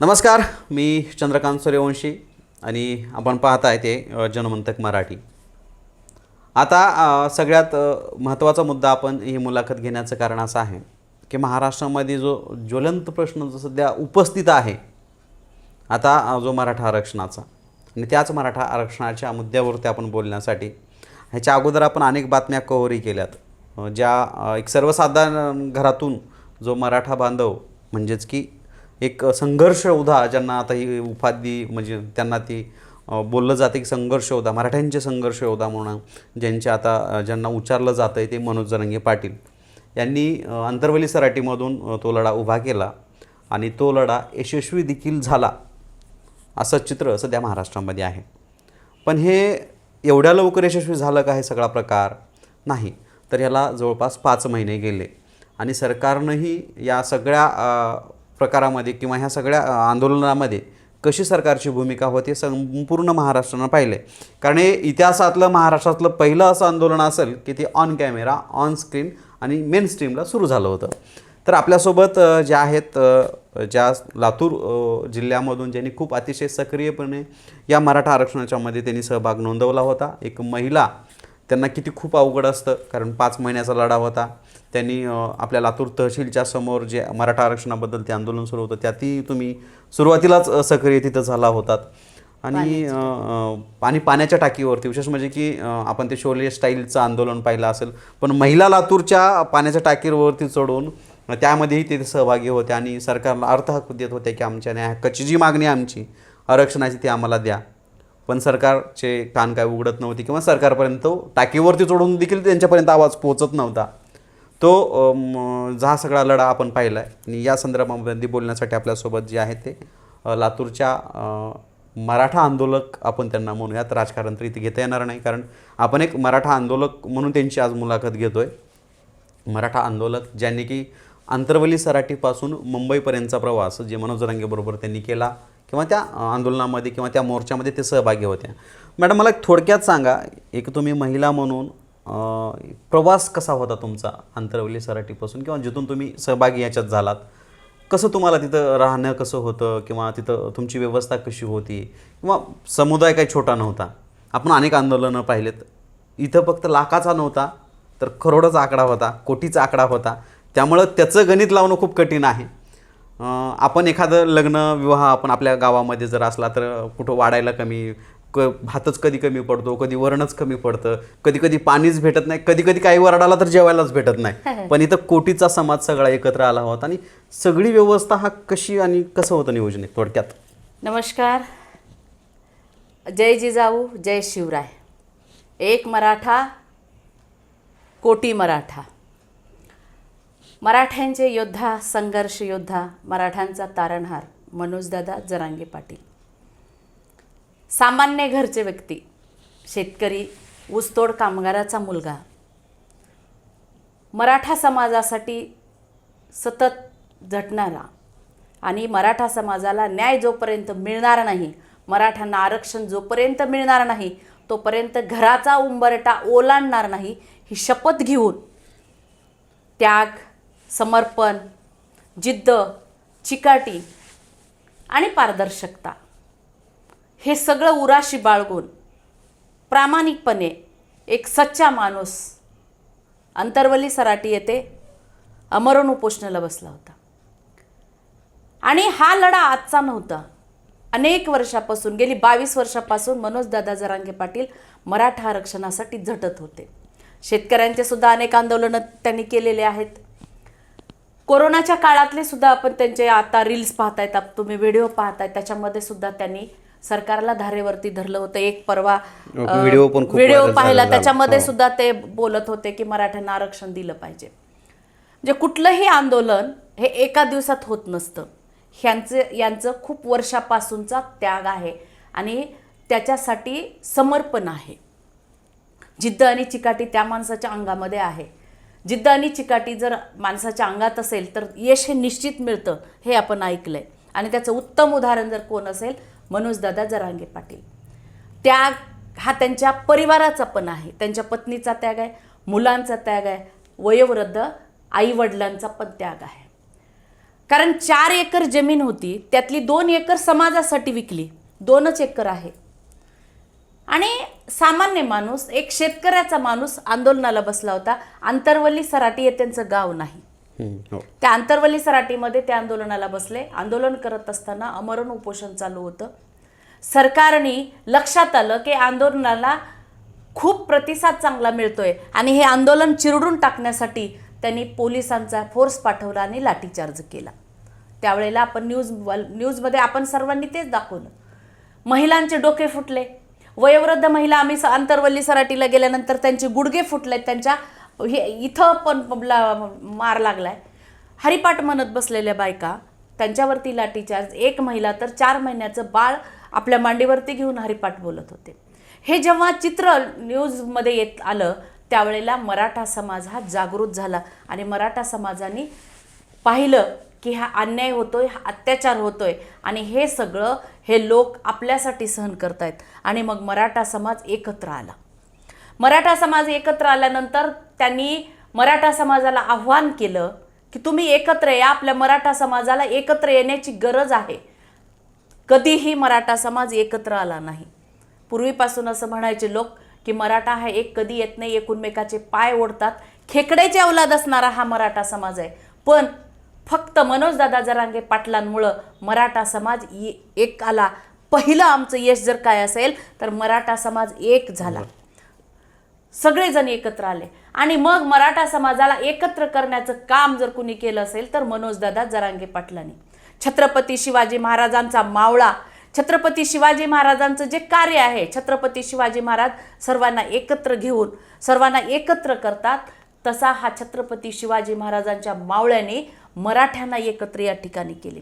नमस्कार मी चंद्रकांत सूर्यवंशी आणि आपण पाहत आहे ते जनमंतक मराठी. आता सगळ्यात महत्त्वाचा मुद्दा आपण ही मुलाखत घेण्याचं कारण असं आहे की महाराष्ट्रामध्ये जो ज्वलंत प्रश्न जो सध्या उपस्थित आहे आता जो मराठा आरक्षणाचा आणि त्याच मराठा आरक्षणाच्या मुद्द्यावरती आपण बोलण्यासाठी ह्याच्या अगोदर आपण अनेक बातम्या कव्हरी केल्यात. ज्या एक सर्वसाधारण घरातून जो मराठा बांधव म्हणजेच की एक संघर्ष उधा ज्यांना आता ही उपाधी म्हणजे त्यांना ती बोललं जाते की संघर्ष होता मराठ्यांचे संघर्ष होता म्हणून ज्यांचे आता ज्यांना उच्चारलं जातं आहे ते मनोज जरंगे पाटील. यांनी अंतरवली सराटीमधून तो लढा उभा केला आणि तो लढा यशस्वी देखील झाला असं चित्र सध्या महाराष्ट्रामध्ये आहे. पण हे एवढ्या लवकर यशस्वी झालं का हे सगळा प्रकार नाही. तर ह्याला जवळपास पाच महिने गेले आणि सरकारनंही या सगळ्या प्रकारामध्ये किंवा ह्या सगळ्या आंदोलनामध्ये कशी सरकारची भूमिका होती संपूर्ण महाराष्ट्रानं पाहिलं आहे कारण हे इतिहासातलं महाराष्ट्रातलं पहिलं असं आंदोलन असेल की ते ऑन कॅमेरा ऑन स्क्रीन आणि मेन स्ट्रीमला सुरू झालं होतं. तर आपल्यासोबत ज्या आहेत ज्या लातूर जिल्ह्यामधून ज्यांनी खूप अतिशय सक्रियपणे या मराठा आरक्षणाच्यामध्ये त्यांनी सहभाग नोंदवला होता. एक महिला त्यांना किती खूप अवघड असतं कारण पाच महिन्याचा लढा होता. त्यांनी आपल्या लातूर तहसीलच्या समोर जे मराठा आरक्षणाबद्दल ते आंदोलन सुरू होतं त्यातही तुम्ही सुरुवातीलाच सक्रिय तिथं झाला होतात. आणि आणि पाण्याच्या टाकीवरती विशेष म्हणजे की आपण ते शोले स्टाईलचं आंदोलन पाहिलं असेल पण महिला लातूरच्या पाण्याच्या टाकीवरती चढून त्यामध्येही ते सहभागी होते आणि सरकारला अर्थहक्क देत होते की आमच्या न्याय हक्काची जी मागणी आमची आरक्षणाची ती आम्हाला द्या. पण सरकारचे कान काय उघडत नव्हते किंवा सरकारपर्यंत टाकीवरती चढून देखील त्यांच्यापर्यंत आवाज पोहोचत नव्हता. तो अम, सगळा लढा आपण पाहिला आहे आणि या संदर्भामध्ये बोलण्यासाठी आपल्यासोबत जे आहे ते लातूरच्या मराठा आंदोलक आपण त्यांना म्हणूयात. राजकारण तर इथे घेता येणार नाही कारण आपण एक मराठा आंदोलक म्हणून त्यांची आज मुलाखत घेतो आहे मराठा आंदोलक ज्यांनी की आंतरवली सराटीपासून मुंबईपर्यंतचा प्रवास जे मनोज जरांगेबरोबर त्यांनी केला किंवा त्या आंदोलनामध्ये किंवा त्या मोर्चामध्ये ते सहभागी होत्या. मॅडम मला एक थोडक्यात सांगा. एक तुम्ही महिला म्हणून प्रवास कसा होता तुमचा आंतरवली सराटीपासून? किंवा जिथून तुम्ही सहभागी याच्यात झालात कसं तुम्हाला तिथं राहणं कसं होतं? किंवा तिथं तुमची व्यवस्था कशी होती? किंवा समुदाय काही छोटा नव्हता? आपण अनेक आंदोलनं पाहिलेत. इथं फक्त लाखाचा नव्हता तर करोडाचा आकडा होता कोटीचा आकडा होता. त्यामुळं त्याचं गणित लावणं खूप कठीण आहे. आपण एखादं लग्न विवाह आपण आपल्या गावामध्ये जर असला तर कुठं वाढायला कमी क भातच कधी कमी पडतो कधी वरणच कमी पडतं कधी कधी पाणीच भेटत नाही कधी कधी काही वरडाला तर जेवायलाच भेटत नाही. पण इथं कोटीचा समाज सगळा एकत्र आला होता आणि सगळी व्यवस्था हा कशी आणि कसं होतं नियोजन थोडक्यात? नमस्कार. जय जिजाऊ जय शिवराय. एक मराठा कोटी मराठा. मराठ्यांचे योद्धा संघर्ष योद्धा मराठ्यांचा तारणहार मनोजदादा जरांगे पाटील. सामान्य घरचे व्यक्ती शेतकरी ऊसतोड कामगाराचा मुलगा. मराठा समाजासाठी सतत झटणारा आणि मराठा समाजाला न्याय जोपर्यंत मिळणार नाही मराठ्यांना आरक्षण जोपर्यंत मिळणार नाही तोपर्यंत घराचा उंबरटा ओलांडणार नाही ही शपथ घेऊन त्याग समर्पण जिद्द चिकाटी आणि पारदर्शकता हे सगळं उराशी बाळगून प्रामाणिकपणे एक सच्चा माणूस अंतरवली सराटी येथे अमरण उपोषणाला बसला होता. आणि हा लढा आजचा नव्हता. अनेक वर्षापासून गेली बावीस वर्षापासून मनोजदादा जरांगे पाटील मराठा आरक्षणासाठी झटत होते. शेतकऱ्यांचे सुद्धा अनेक आंदोलनं त्यांनी केलेले आहेत. कोरोनाच्या काळातले सुद्धा आपण त्यांचे आता रील्स पाहतायत आप- तुम्ही व्हिडिओ पाहताय त्याच्यामध्ये सुद्धा त्यांनी सरकारला धारेवरती धरलं होतं. एक परवा अ, व्हिडिओ पण व्हिडिओ पाहिला. त्याच्यामध्ये हो. सुद्धा ते बोलत होते की मराठ्यांना आरक्षण दिलं पाहिजे. म्हणजे कुठलंही आंदोलन हे एका दिवसात होत नसतं. ह्यांचं यांचं खूप वर्षापासूनचा त्याग आहे आणि त्याच्यासाठी समर्पण आहे. जिद्द आणि चिकाटी त्या माणसाच्या अंगामध्ये आहे. जिद्द आणि चिकाटी जर माणसाच्या अंगात असेल तर यश हे निश्चित मिळतं हे आपण ऐकलंय. आणि त्याचं उत्तम उदाहरण जर कोण असेल मनोजदादा जरांगे पाटील. त्याग हा त्यांच्या परिवाराचा पण आहे. त्यांच्या पत्नीचा त्याग आहे मुलांचा त्याग आहे वयोवृद्ध आई वडिलांचा पण त्याग आहे. कारण चार एकर जमीन होती त्यातली दोन एकर समाजासाठी विकली. दोनच एकर आहे. आणि सामान्य माणूस एक शेतकऱ्याचा माणूस आंदोलनाला बसला होता. आंतरवल्ली सराटी हे त्यांचं गाव नाही. हो. त्या आंतरवली सराटीमध्ये ते आंदोलनाला बसले. आंदोलन करत असताना अमरण उपोषण चालू होतं. सरकारने लक्षात आलं की आंदोलनाला खूप प्रतिसाद चांगला मिळतोय आणि हे आंदोलन चिरडून टाकण्यासाठी त्यांनी पोलिसांचा फोर्स पाठवला आणि लाठीचार्ज केला. त्यावेळेला आपण न्यूज न्यूजमध्ये आपण सर्वांनी तेच दाखवलं. महिलांचे डोके फुटले. वयोवृद्ध महिला आम्ही स- आंतरवल्ली सराटीला गेल्यानंतर त्यांचे गुडघे फुटले त्यांच्या हे इथं पण ला- मार लागलाय. हरिपाठ म्हणत बसलेल्या बायका त्यांच्यावरती लाठीचार्ज एक महिला तर चार महिन्याचं बाळ आपल्या मांडीवरती घेऊन हरिपाठ बोलत होते. हे जेव्हा चित्र न्यूजमध्ये येत आलं त्यावेळेला मराठा समाज हा जागृत झाला आणि मराठा समाजाने पाहिलं की हा अन्याय होतोय हा अत्याचार होतोय आणि हे सगळं हे लोक आपल्यासाठी सहन करतायत आणि मग मराठा समाज एकत्र आला. मराठा समाज एकत्र आल्यानंतर त्यांनी मराठा समाजाला आव्हान केलं की तुम्ही एकत्र या आपल्या मराठा समाजाला एकत्र येण्याची गरज आहे. कधीही मराठा समाज एकत्र आला नाही. पूर्वीपासून असं म्हणायचे लोक की मराठा हा एक कधी येत नाही एकूणमेकाचे पाय ओढतात. खेकड्याचे अवलाद असणारा हा मराठा समाज आहे. पण फक्त मनोजदादा जरांगे पाटलांमुळं मराठा समाज ये- एक आला. पहिलं आमचं यश जर काय असेल तर मराठा समाज एक झाला. सगळेजण एकत्र आले. आणि मग मराठा समाजाला एकत्र करण्याचं काम जर कुणी केलं असेल तर मनोजदादा जरांगे पाटलांनी. छत्रपती शिवाजी महाराजांचा मावळा छत्रपती शिवाजी महाराजांचं जे कार्य आहे छत्रपती शिवाजी महाराज सर्वांना एकत्र घेऊन सर्वांना एकत्र करतात तसा हा छत्रपती शिवाजी महाराजांच्या मावळ्याने मराठ्यांना एकत्र या ठिकाणी केले.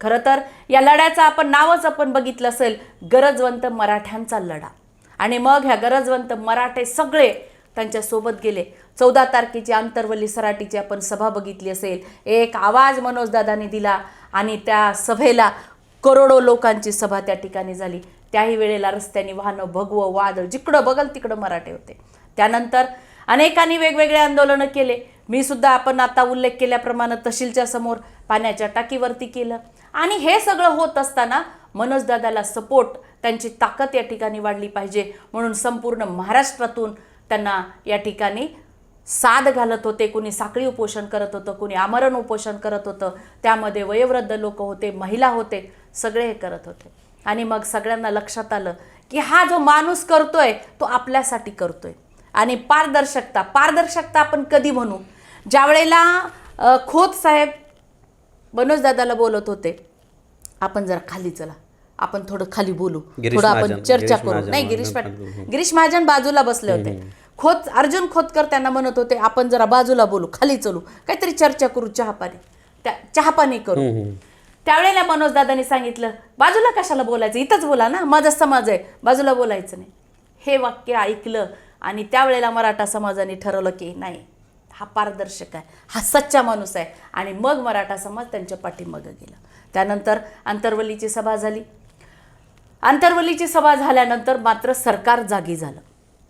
खरं तर या लढ्याचं आपण नावच आपण बघितलं असेल गरजवंत मराठ्यांचा लढा. आणि मग ह्या गरजवंत मराठे सगळे त्यांच्यासोबत गेले. चौदा तारखेची आंतरवली सराटीची आपण सभा बघितली असेल. एक आवाज मनोजदादाने दिला आणि त्या सभेला करोडो लोकांची सभा त्या ठिकाणी झाली. त्याही वेळेला रस्त्याने वाहनं भगवं वादळ जिकडं बघल तिकडं मराठे होते. त्यानंतर अनेकांनी वेगवेगळे आंदोलनं केले. मी सुद्धा आपण आता उल्लेख केल्याप्रमाणे तहसीलच्या समोर पाण्याच्या टाकीवरती केलं. आणि हे सगळं होत असताना मनोजदादाला सपोर्ट त्यांची ताकद या ठिकाणी वाढली पाहिजे. म्हणून संपूर्ण महाराष्ट्रातून त्यांना या ठिकाणी साद घालत होते. कुणी साखळी उपोषण करत होतं कुणी आमरण उपोषण करत होतं. त्यामध्ये वयोवृद्ध लोक होते महिला होते सगळे हे करत होते. आणि मग सगळ्यांना लक्षात आलं की हा जो माणूस करतोय तो आपल्यासाठी करतोय. आणि पारदर्शकता पारदर्शकता आपण कधी म्हणू? ज्यावेळेला खोत साहेब मनोजदादाला बोलत होते आपण जरा खाली चला. आपण थोडं खाली बोलू. थोडं आपण चर्चा करू. नाही गिरीश पाटील गिरीश महाजन बाजूला बसले होते. खोत अर्जुन खोतकर त्यांना म्हणत होते आपण जरा बाजूला बोलू खाली चलू. काहीतरी चर्चा करू चहापाणी त्या चहापाणी करू. त्यावेळेला मनोजदादांनी सांगितलं बाजूला कशाला बोलायचं? इथंच बोला ना माझा समाज आहे. बाजूला बोलायचं नाही. हे वाक्य ऐकलं आणि त्यावेळेला मराठा समाजाने ठरवलं की नाही हा पारदर्शक आहे हा सच्चा माणूस आहे. आणि मग मराठा समाज त्यांच्या पाठीमागं गेला. त्यानंतर आंतरवलीची सभा झाली. आंतरवलीची सभा झाल्यानंतर मात्र सरकार जागी झालं.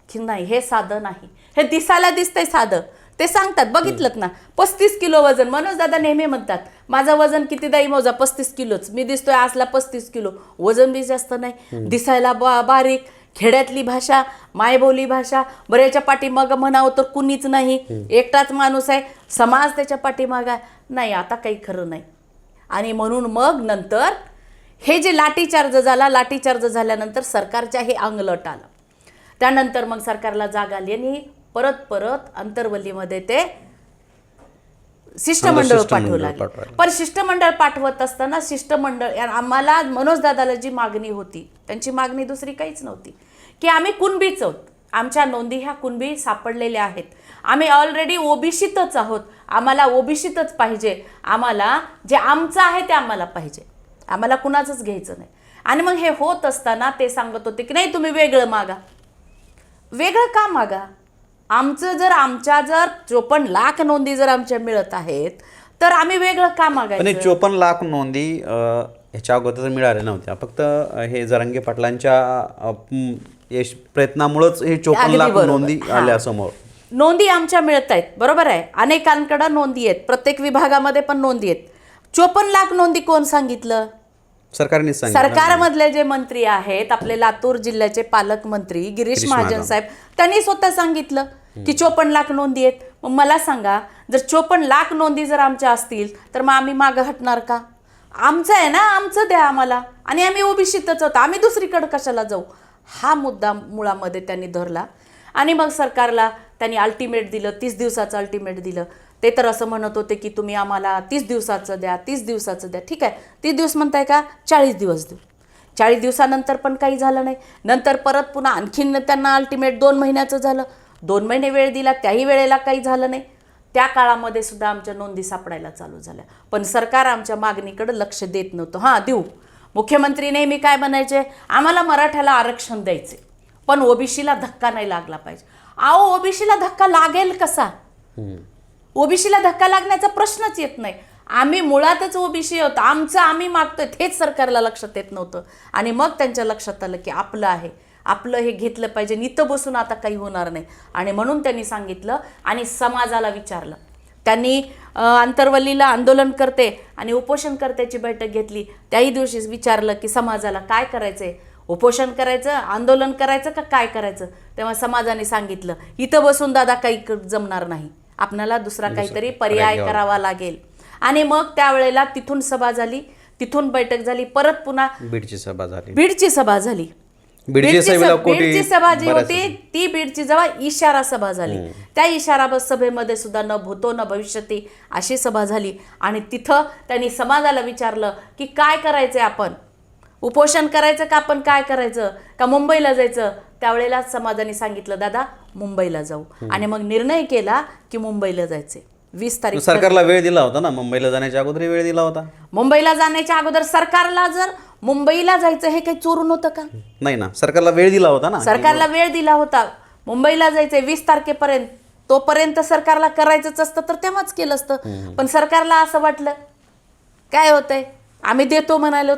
की नाही हे साधं नाही. हे दिसायला दिसतंय साधं. ते सांगतात बघितलं ना पस्तीस किलो वजन. मनोज दादा नेहमी म्हणतात माझं वजन किती दाई मोजा पस्तीस किलोच. मी दिसतोय आसला पस्तीस किलो. वजन बी जास्त नाही. दिसायला बा बारीक. खेड्यातली भाषा मायबोली भाषा. बऱ्याच्या पाठीमागं म्हणावं तर कुणीच नाही. एकटाच माणूस आहे. समाज त्याच्या पाठीमागा नाही आता काही खरं नाही. आणि म्हणून मग नंतर हे जे लाठीचार्ज झाला लाठीचार्ज झाल्यानंतर सरकारच्या हे अंगलट आलं. त्यानंतर मग सरकारला जाग आली आणि परत परत अंतर्वलीमध्ये ते शिष्टमंडळ पाठवू लागले. पण शिष्टमंडळ पाठवत असताना शिष्टमंडळ या- आम्हाला मनोजदादाला जी मागणी होती त्यांची मागणी दुसरी काहीच नव्हती. की आम्ही कुणबीच आहोत. आमच्या नोंदी ह्या कुणबी सापडलेल्या आहेत. आम्ही ऑलरेडी ओबीसीतच आहोत. आम्हाला ओबीसीतच पाहिजे. आम्हाला जे आमचं आहे ते आम्हाला पाहिजे. आम्हाला कुणाचंच घ्यायचं नाही. आणि मग हे होत असताना ते सांगत होते की नाही तुम्ही वेगळं मागा. वेगळं का मागा? आमचं जर आमच्या जर चोपन्न लाख नोंदी जर आमच्या मिळत आहेत तर आम्ही वेगळं का मागायचं? चोपन्न लाख नोंदी ह्याच्या अगोदर मिळाल्या नव्हत्या. फक्त हे जरांगे पाटलांच्या यश प्रयत्नामुळेच हे चोपन्न लाख. नोंदी. आल्या समोर. नोंदी आमच्या मिळत आहेत. बरोबर आहे? अनेकांकडं नोंदी आहेत. प्रत्येक विभागामध्ये पण नोंदी आहेत. चोपन्न लाख नोंदी कोण सांगितलं? सरकारने सरकारमधले जे मंत्री आहेत आपले लातूर जिल्ह्याचे पालकमंत्री गिरीश महाजन. साहेब त्यांनी स्वतः सांगितलं की चोपन्न लाख नोंदी आहेत. मग मला सांगा जर चोपन्न लाख नोंदी जर आमच्या असतील तर मग आम्ही मागं हटणार का? आमचं आहे ना आमचं द्या आम्हाला. आणि आम्ही ओबीसीतच होतो आम्ही दुसरीकडे कशाला जाऊ? हा मुद्दा मुळामध्ये त्यांनी धरला. आणि मग सरकारला त्यांनी अल्टिमेट दिलं तीस दिवसाचं अल्टिमेट दिलं. ते तर असं म्हणत होते की तुम्ही आम्हाला तीस दिवसाचं द्या तीस दिवसाचं द्या. ठीक आहे. तीस दिवस म्हणताय का? चाळीस दिवस देऊ. चाळीस दिवसानंतर पण काही झालं नाही. नंतर परत पुन्हा आणखीन त्यांना अल्टिमेट दोन महिन्याचं झालं. दोन महिने वेळ दिला त्याही वेळेला काही झालं नाही. त्या काळामध्ये सुद्धा आमच्या नोंदी सापडायला चालू झाल्या. पण सरकार आमच्या मागणीकडे लक्ष देत नव्हतं. हां देऊ. मुख्यमंत्री नेहमी काय म्हणायचे? आम्हाला मराठ्याला आरक्षण द्यायचे पण ओबीसीला धक्का नाही लागला पाहिजे. अहो ओबीसीला धक्का लागेल कसा? ओबीसीला धक्का लागण्याचा प्रश्नच येत नाही. आम्ही मुळातच ओबीसी होतो आमचं आम्ही मागतोय. हेच सरकारला लक्षात येत नव्हतं. आणि मग त्यांच्या लक्षात आलं की आपलं आहे. आपलं हे घेतलं पाहिजे. इथं बसून आता काही होणार नाही. आणि म्हणून त्यांनी सांगितलं आणि समाजाला विचारलं. त्यांनी आंतरवल्लीला आंदोलन करते आणि उपोषणकर्त्याची बैठक घेतली. त्याही दिवशी विचारलं की समाजाला काय करायचंय? उपोषण करायचं? आंदोलन करायचं का काय करायचं? तेव्हा समाजाने सांगितलं इथं बसून दादा काही जमणार नाही. आपणाला दुसरा काहीतरी पर्याय. करावा लागेल. आणि मग त्यावेळेला तिथून सभा झाली. तिथून बैठक झाली. परत पुन्हा बीडची सभा झाली. बीडची सभा झाली. बीडची सभा- कोटी बीडची सभा जी होती ती बीडची जेव्हा इशारा सभा झाली. त्या इशारा सभेमध्ये सुद्धा न भूतो न भविष्यती अशी सभा झाली. आणि तिथं त्यांनी समाजाला विचारलं की काय करायचंय आपण? उपोषण करायचं का आपण काय करायचं? का मुंबईला जायचं? त्यावेळेला समाजाने सांगितलं दादा मुंबईला जाऊ. आणि मग निर्णय केला की मुंबईला जायचे. वीस तारीख सरकारला वेळ दिला होता ना? मुंबईला जाण्याच्या अगोदर वेळ दिला होता. मुंबईला जाण्याच्या अगोदर सरकारला जर मुंबईला जायचं हे काही चोरून होतं का? नाही ना सरकारला वेळ दिला होता ना. सरकारला वेळ दिला होता. मुंबईला जायचंय वीस तारखेपर्यंत. तोपर्यंत सरकारला करायचंच असतं तर तेव्हाच केलं असतं. पण सरकारला असं वाटलं काय होतंय? आम्ही देतो म्हणालो.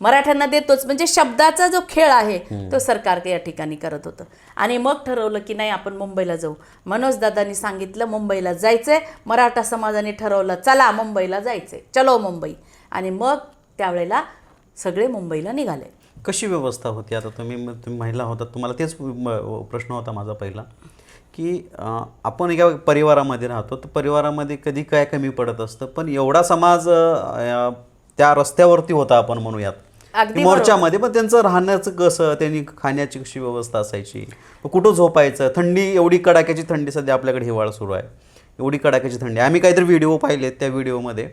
मराठ्यांना देतोच. म्हणजे शब्दाचा जो खेळ आहे तो सरकार या ठिकाणी करत होतं. आणि मग ठरवलं की नाही आपण मुंबईला जाऊ. मनोज दादांनी सांगितलं मुंबईला जायचंय. मराठा समाजाने ठरवलं चला मुंबईला जायचंय. चलो मुंबई. आणि मग त्यावेळेला सगळे मुंबईला निघाले. कशी व्यवस्था होती? आता तुम्ही तुम्ही महिला होता तुम्हाला तेच प्रश्न होता माझा पहिला की आपण एका परिवारामध्ये राहतो तर परिवारामध्ये कधी काय कमी पडत असतं पण एवढा समाज त्या रस्त्यावरती होता आपण म्हणूयात. मोर्चामध्ये पण त्यांचं राहण्याचं कसं त्यांनी खाण्याची कशी व्यवस्था असायची कुठं झोपायचं? थंडी एवढी कडाक्याची थंडी सध्या आपल्याकडे हिवाळा सुरू आहे. एवढी कडाक्याची थंडी. आम्ही काहीतरी व्हिडिओ पाहिलेत त्या व्हिडिओमध्ये.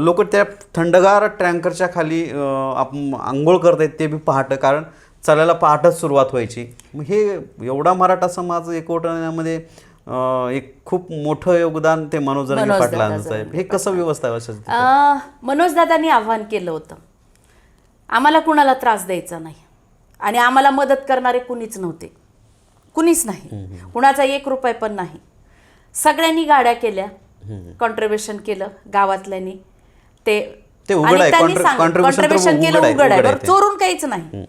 लोक त्या थंडगार टँकरच्या खाली अं, आपण आंघोळ करतायत ते बी पहाटं कारण चालायला पहाटच सुरुवात व्हायची. मग हे एवढा मराठा समाज एकवटण्यामध्ये एक खूप मोठं योगदान ते मनोज मनोज पाटलांचं आहे. हे कसं व्यवस्था? अं, मनोजदादांनी आव्हान केलं होतं. आम्हाला कुणाला त्रास द्यायचा नाही. आणि आम्हाला मदत करणारे कुणीच नव्हते. कुणीच नाही. कुणाचा एक रुपये पण नाही. सगळ्यांनी गाड्या केल्या. कॉन्ट्रीब्युशन केलं गावातल्यांनी. ते आणि. त्यांनी contribution केलं उघड आहे. चोरून काहीच नाही.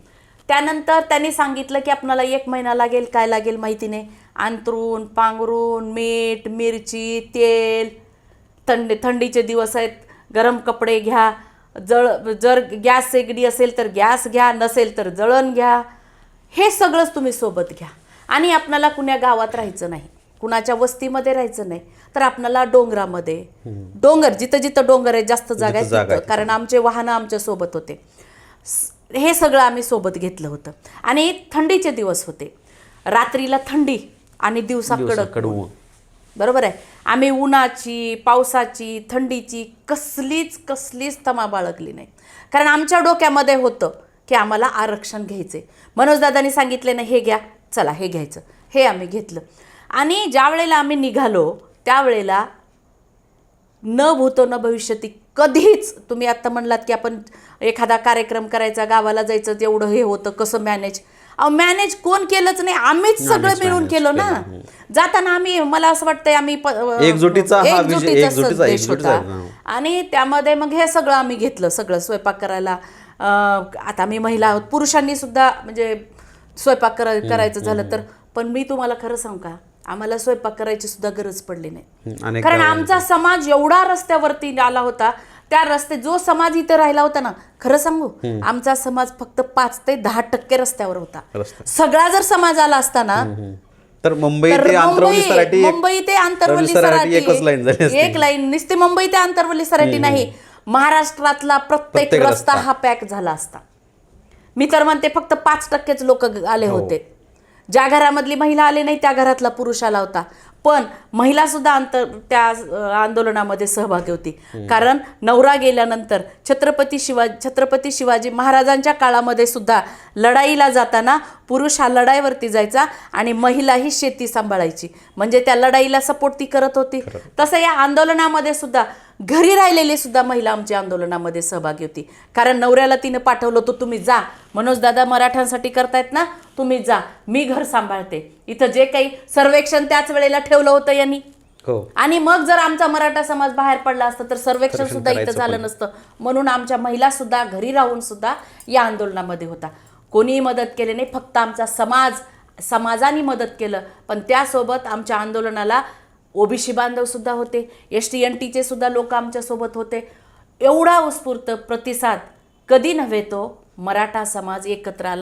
त्यानंतर त्यांनी सांगितलं की आपणाला एक महिना लागेल काय लागेल माहिती नाही. अंतरून पांघरून मीठ मिरची तेल. थंडी थंडीचे दिवस आहेत. गरम कपडे घ्या. जळ जर गॅस शेगडी असेल तर गॅस घ्या नसेल तर जळण घ्या. हे सगळंच तुम्ही सोबत घ्या. आणि आपणाला कुण्या गावात राहायचं नाही कुणाच्या वस्तीमध्ये राहायचं नाही तर आपणाला डोंगरामध्ये. डोंगर जिथं जिथं डोंगर आहे जास्त जागा आहे. कारण आमचे वाहनं आमच्यासोबत होते. हे सगळं आम्ही सोबत घेतलं होतं. आणि थंडीचे दिवस होते. रात्रीला थंडी आणि दिवसा कडक. बरोबर आहे? आम्ही उन्हाची पावसाची थंडीची कसलीच कसलीच तमा बाळगली नाही. कारण आमच्या डोक्यामध्ये होतं की आम्हाला आरक्षण घ्यायचे मनोजदादांनी सांगितले ना हे घ्या चला हे घ्यायचं. हे आम्ही घेतलं. आणि ज्या वेळेला आम्ही निघालो त्यावेळेला न भूतो न भविष्यती कधीच तुम्ही आत्ता म्हणलात की आपण एखादा कार्यक्रम करायचा गावाला जायचं तेवढं हे होतं कसं मॅनेज मॅनेज कोण केलंच नाही. आम्हीच सगळं मिळून केलं ना. जाताना आम्ही मला असं वाटतंय आम्ही एकजुटीचा हा संदेश होता. आणि त्यामध्ये मग हे सगळं आम्ही घेतलं सगळं स्वयंपाक करायला. आता आम्ही महिला आहोत. पुरुषांनी सुद्धा म्हणजे स्वयंपाक करा करायचं झालं तर. पण मी तुम्हाला खरं सांगू का? आम्हाला स्वयंपाक करायची सुद्धा गरज पडली नाही. कारण. आमचा समाज एवढा रस्त्यावरती आला होता. त्या रस्ते जो समाज इथे राहिला होता ना खरं सांगू? आमचा समाज फक्त पाच ते दहा टक्के रस्त्यावर होता. सगळा जर समाज आला असता ना तर मुंबई ते आंतरवली मुंबई एक- मुंबई ते आंतरवली सराटी एकच लाईन. एक नुसती मुंबई ते आंतरवली सराटी नाही. महाराष्ट्रातला प्रत्येक रस्ता. हा पॅक झाला असता. मी तर म्हणते फक्त पाच टक्केच लोक आले हो. होते. ज्या घरामधली महिला आली नाही त्या घरातला पुरुष आला होता. पण महिला सुद्धा अंतर त्या आंदोलनामध्ये सहभागी होती. कारण नवरा गेल्यानंतर छत्रपती शिवाजी छत्रपती शिवाजी महाराजांच्या काळामध्ये सुद्धा लढाईला जाताना पुरुष हा लढाईवरती जायचा आणि महिला ही शेती सांभाळायची. म्हणजे त्या लढाईला सपोर्ट ती करत होती. तसं या आंदोलनामध्ये सुद्धा घरी राहिलेली सुद्धा महिला आमच्या आंदोलनामध्ये सहभागी होती. कारण नवऱ्याला तिने पाठवलं होतं तुम्ही जा. मनोज दादा मराठ्यांसाठी करतायत ना? तुम्ही जा. मी घर सांभाळते. इथं जे काही सर्वेक्षण त्याच वेळेला ठेवलं होतं यांनी. हो. आणि मग जर आमचा मराठा समाज बाहेर पडला असता तर सर्वेक्षण सुद्धा इथं झालं. नसतं. म्हणून आमच्या महिला सुद्धा घरी राहून सुद्धा या आंदोलनामध्ये होता. कोणीही मदत केली नाही फक्त आमचा समाज समाजाने मदत केलं. पण त्यासोबत आमच्या आंदोलनाला ओबीसी बांधवसुद्धा होते एस टी एन टीचे सुद्धा लोक आमच्यासोबत होते. एवढा उत्स्फूर्त प्रतिसाद कधी नव्हे तो मराठा समाज एकत्र आला.